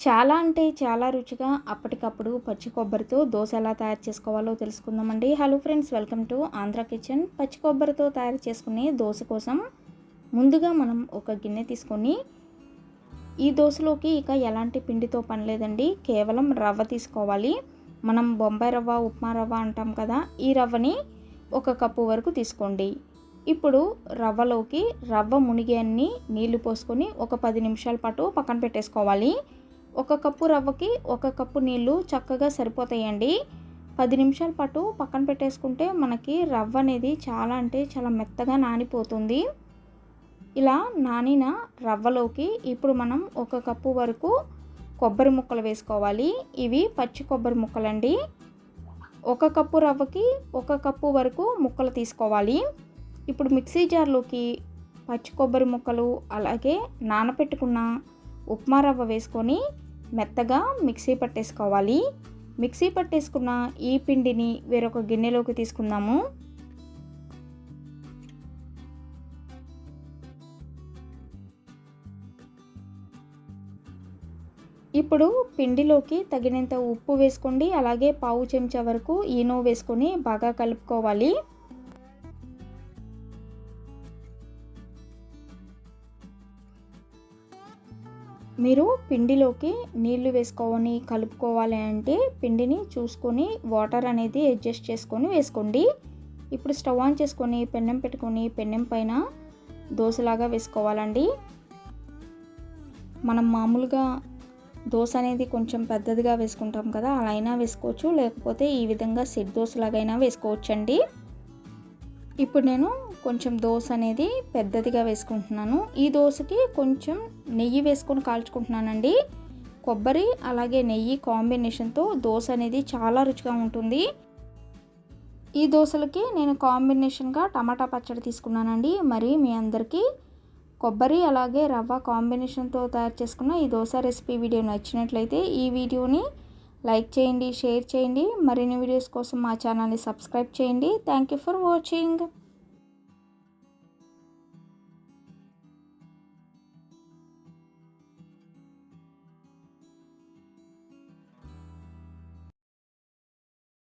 చాలా అంటే చాలా రుచిగా అప్పటికప్పుడు పచ్చి కొబ్బరితో దోశ ఎలా తయారు చేసుకోవాలో తెలుసుకుందామండి. Hello friends welcome to Andhra kitchen పచ్చి కొబ్బరితో తయారు చేసుకునే దోశ కోసం ముందుగా మనం ఒక గిన్నె తీసుకొని ఈ దోశలోకి ఇక ఎలాంటి పిండితో పని లేదండి. కేవలం రవ్వ తీసుకోవాలి. మనం బొంబాయి రవ్వ ఉప్మా రవ్వ అంటాం కదా ఈ రవ్వని ఒక కప్పు వరకు తీసుకోండి. ఇప్పుడు రవ్వలోకి రవ్వ మునిగే అన్ని నీళ్ళు పోసుకొని ఒక పది నిమిషాల పాటు పక్కన పెట్టేసుకోవాలి. ఒక కప్పు రవ్వకి ఒక కప్పు నీళ్ళు చక్కగా సరిపోతాయండి. పది నిమిషాల పాటు పక్కన పెట్టేసుకుంటే మనకి రవ్వ అనేది చాలా అంటే చాలా మెత్తగా నానిపోతుంది. ఇలా నానిన రవ్వలోకి ఇప్పుడు మనం ఒక కప్పు వరకు కొబ్బరి ముక్కలు వేసుకోవాలి. ఇవి పచ్చి కొబ్బరి ముక్కలండి. ఒక కప్పు రవ్వకి ఒక కప్పు వరకు ముక్కలు తీసుకోవాలి. ఇప్పుడు మిక్సీ జార్లోకి పచ్చి కొబ్బరి ముక్కలు అలాగే నానపెట్టుకున్న ఉప్మా రవ్వ వేసుకొని మెత్తగా మిక్సీ పట్టేసుకోవాలి. మిక్సీ పట్టేసుకున్న ఈ పిండిని వేరొక గిన్నెలోకి తీసుకుందాము. ఇప్పుడు పిండిలోకి తగినంత ఉప్పు వేసుకోండి. అలాగే పావు చెంచా వరకు ఈనో వేసుకొని బాగా కలుపుకోవాలి. మీరు పిండిలోకి నీళ్ళు వేసుకొని కలుపుకోవాలి అంటే పిండిని చూసుకొని వాటర్ అనేది అడ్జస్ట్ చేసుకొని వేసుకోండి. ఇప్పుడు స్టవ్ ఆన్ చేసుకొని పెన్నెం పెట్టుకొని పెన్నెం పైన దోశలాగా వేసుకోవాలండి. మనం మామూలుగా దోశ అనేది కొంచెం పెద్దదిగా వేసుకుంటాం కదా అలా అయినా వేసుకోవచ్చు. లేకపోతే ఈ విధంగా సెట్ దోశలాగైనా వేసుకోవచ్చండి. ఇప్పుడు నేను కొంచెం దోశ అనేది పెద్దదిగా వేసుకుంటున్నాను. ఈ దోశకి కొంచెం నెయ్యి వేసుకొని కాల్చుకుంటున్నానండి. కొబ్బరి అలాగే నెయ్యి కాంబినేషన్తో దోశ అనేది చాలా రుచిగా ఉంటుంది. ఈ దోశలకి నేను కాంబినేషన్గా టమాటా పచ్చడి తీసుకున్నానండి. మరి మీ అందరికీ కొబ్బరి అలాగే రవ్వ కాంబినేషన్తో తయారు చేసుకున్న ఈ దోశ రెసిపీ వీడియో నచ్చినట్లయితే ఈ వీడియోని లైక్ చేయండి షేర్ చేయండి. మరిన్ని వీడియోస్ కోసం మా ఛానల్ని సబ్స్క్రైబ్ చేయండి. Thank you for watching.